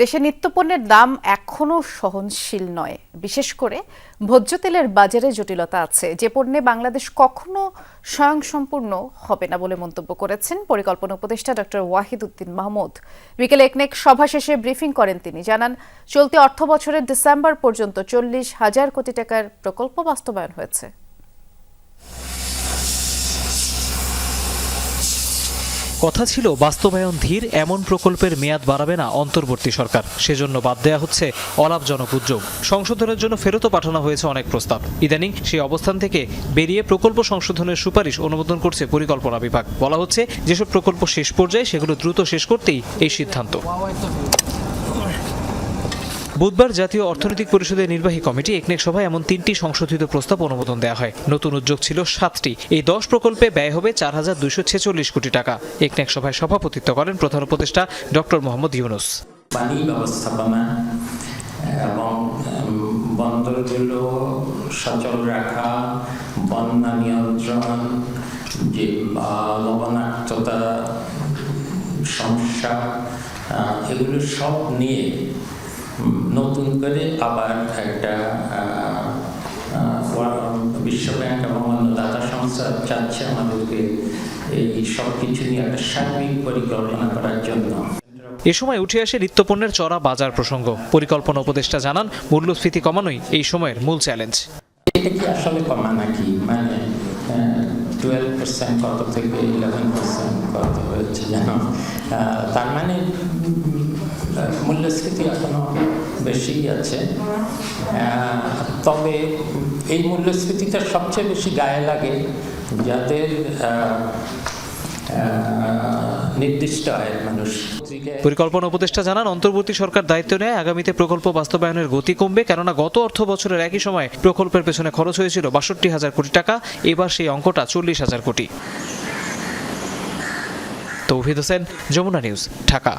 দেশে নিত্যপণ্যের দাম এখনও সহনশীল নয়। বিশেষ করে ভোজ্য তেলের বাজারে জটিলতা আছে। যে পণ্যে বাংলাদেশ কখনো স্বয়ংসম্পূর্ণ হবে না বলে মন্তব্য করেছেন পরিকল্পনা উপদেষ্টা ডক্টর ওয়াহিদ উদ্দিন মাহমুদ। বিকেলে একনেক সভা শেষে ব্রিফিং করেন তিনি। জানান, চলতি অর্থ বছরের ডিসেম্বর পর্যন্ত চল্লিশ হাজার কোটি টাকার প্রকল্প বাস্তবায়ন হয়েছে। কথা ছিল, বাস্তবায়ন ধীর, এমন প্রকল্পের মেয়াদ বাড়াবে না অন্তর্বর্তী সরকার। সেজন্য বাদ দেয়া হচ্ছে অলাভজনক উদ্যোগ। সংশোধনের জন্য ফেরতও পাঠানো হয়েছে অনেক প্রস্তাব। ইদানিং সেই অবস্থান থেকে বেরিয়ে প্রকল্প সংশোধনের সুপারিশ অনুমোদন করছে পরিকল্পনা বিভাগ। বলা হচ্ছে, যেসব প্রকল্প শেষ পর্যায়ে, সেগুলো দ্রুত শেষ করতেই এই সিদ্ধান্ত। বুধবার জাতীয় অর্থনৈতিক পরিষদের নির্বাহী কমিটি একনেক সভায় এমন তিনটি সংশোধিত প্রস্তাব অনুমোদন দেওয়া হয়। নতুন উদ্যোগ ছিল সাতটি। এই দশ প্রকল্পে ব্যয় হবে চার হাজার দুইশো ছেচল্লিশ কোটি টাকা। একনেক সভায় সভাপতিত্ব করেন প্রধান উপদেষ্টা ডক্টর মোহাম্মদ ইউনুস। পানি ব্যবস্থাপনা এবং বন্দরগুলো সচল রাখা, বন্যা নিয়ন্ত্রণ, যে লবণাক্ততা, সমস্যা এগুলো সব নিয়ে নতুন করে আবার একটা বিশ্বব্যাংক এবং অন্য দাতা সংস্থা চাচ্ছে আমাদেরকে এই সব কিছু নিয়ে একটা সার্বিক পরিকল্পনা করার জন্য। এ সময় উঠে আসে নিত্যপণ্যের চড়া বাজার প্রসঙ্গ। পরিকল্পনা উপদেষ্টা জানান মূল্যস্ফীতি কমানোই এই সময়ের মূল চ্যালেঞ্জ এটা কি আসলে কমা নাকি? মানে টুয়েলভ পার্সেন্ট কত থেকে ইলেভেন পার্সেন্ট কত হয়েছে যেন তার মানে মূল্যস্ফীতি এখনও বেশি আছে। তবে এই মূল্যস্ফীতিটা সবচেয়ে বেশি গায়ে লাগে যাদের নির্দিষ্ট আয়ের মানুষ। পরিকল্পনা উপদেষ্টা জানান, অন্তর্বর্তী সরকার দায়িত্ব নেয় আগামীতে প্রকল্প বাস্তবায়নের গতি কমবে, কেননা গত অর্থ বছরের একই সময় প্রকল্পের পেছনে খরচ হয়েছিল বাষট্টি হাজার কোটি টাকা, এবার সেই অঙ্কটা চল্লিশ হাজার কোটি। তৌহিদ হোসেন, যমুনা নিউজ, ঢাকা।